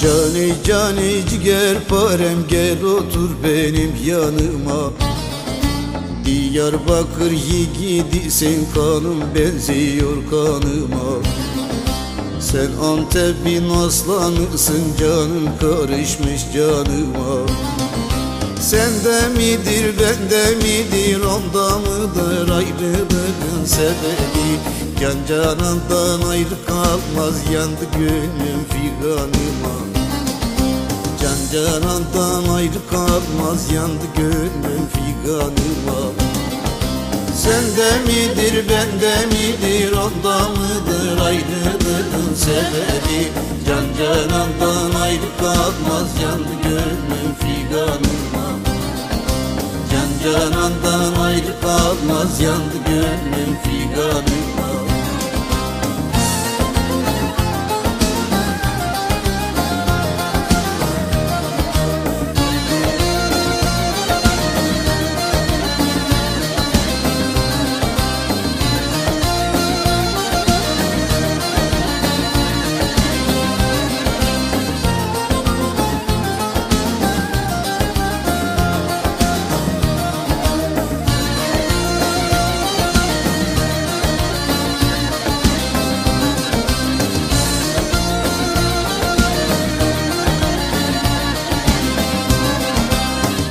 Cani cani ciger parem gel otur benim yanıma Diyarbakır yiğidisin kanım benziyor kanıma. Sen Antep'in aslanısın canım karışmış canıma. Sende midir bende midir onda mıdır? Ayrılığın sebebi Can canandan ayrı kalmaz yandı gönlüm figanıma. Can canandan ayrı kalmaz yandı gönlüm figanıma Sende midir bende midir? Onda mıdır? Ayrılığın sebebi. Can canandan ayrı kalmaz yandı gönlüm figanıma. Can canandan ayrı kalmaz yandı gönlüm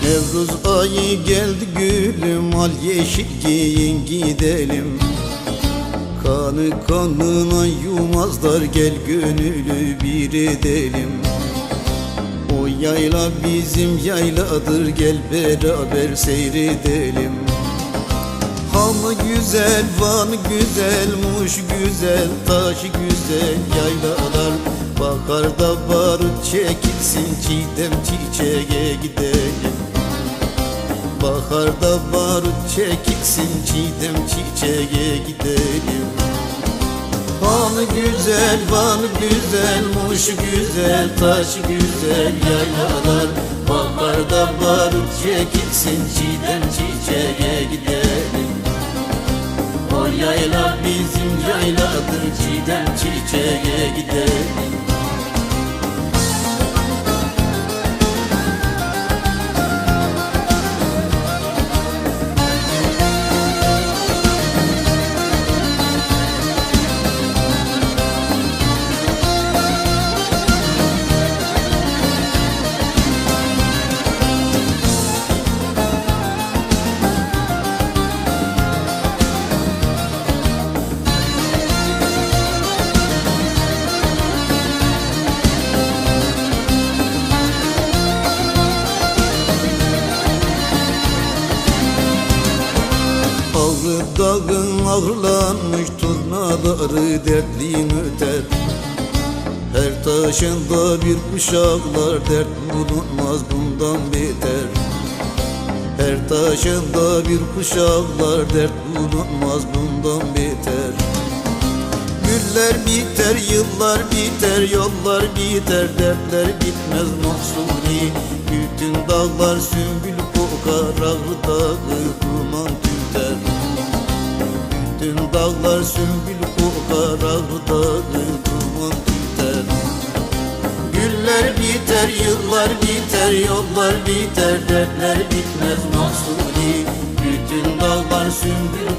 Nevruz ayı geldi gülüm al yeşil giyin gidelim. Kanı kanına yumazlar gel gönülü bir edelim. O yayla bizim yayladır gel beraber seyredelim. Hamı güzel, vanı güzel, muş güzel, taşı güzel yaylalar. Bakarda barut çekilsin, çiğdem çiçeğe gidelim Baharda barut çekilsin, çiğdem çiçeğe gidelim. Vanı güzel, vanı güzel, muş güzel, taşı güzel yaylalar. Baharda barut çekilsin, çiğdem çiçeğe gidelim. O yayla bizim yayladır Çiğdem çiçeğe gidelim Ağrı dağın ağırlanmış turnaları dertlin öter. Her taşında bir kuşaklar dert bulunmaz bundan beter. Her taşında bir kuşaklar dert bulunmaz bundan beter. Güller biter, yıllar biter, yollar biter, dertler bitmez mahsuri Bütün dağlar sümbül kokar, ağrı dağı duman tüter Bütün dağlar sümbül dağı duman tüter Güller biter, yıllar biter, yollar biter, dertler bitmez mahsuri Bütün dağlar sümbül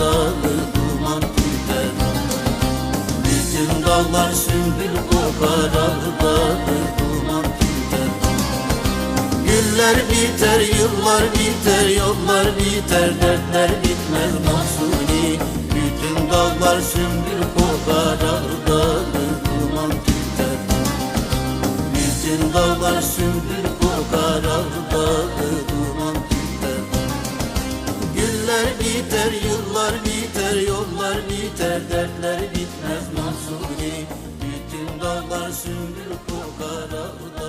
dağı duman tüter bütün dağlar sümbül tüter Güller biter, yıllar biter, yollar biter Dertler bitmez mahsuni Bütün dağlar sümbül kokar ağrıda duman tüter. Bütün dağlar sümbül kokar ağrıda duman tüter. Güller biter, yıllar biter, yollar biter, dertler bitmez mahsuni Bütün dağlar sümbül kokar ağda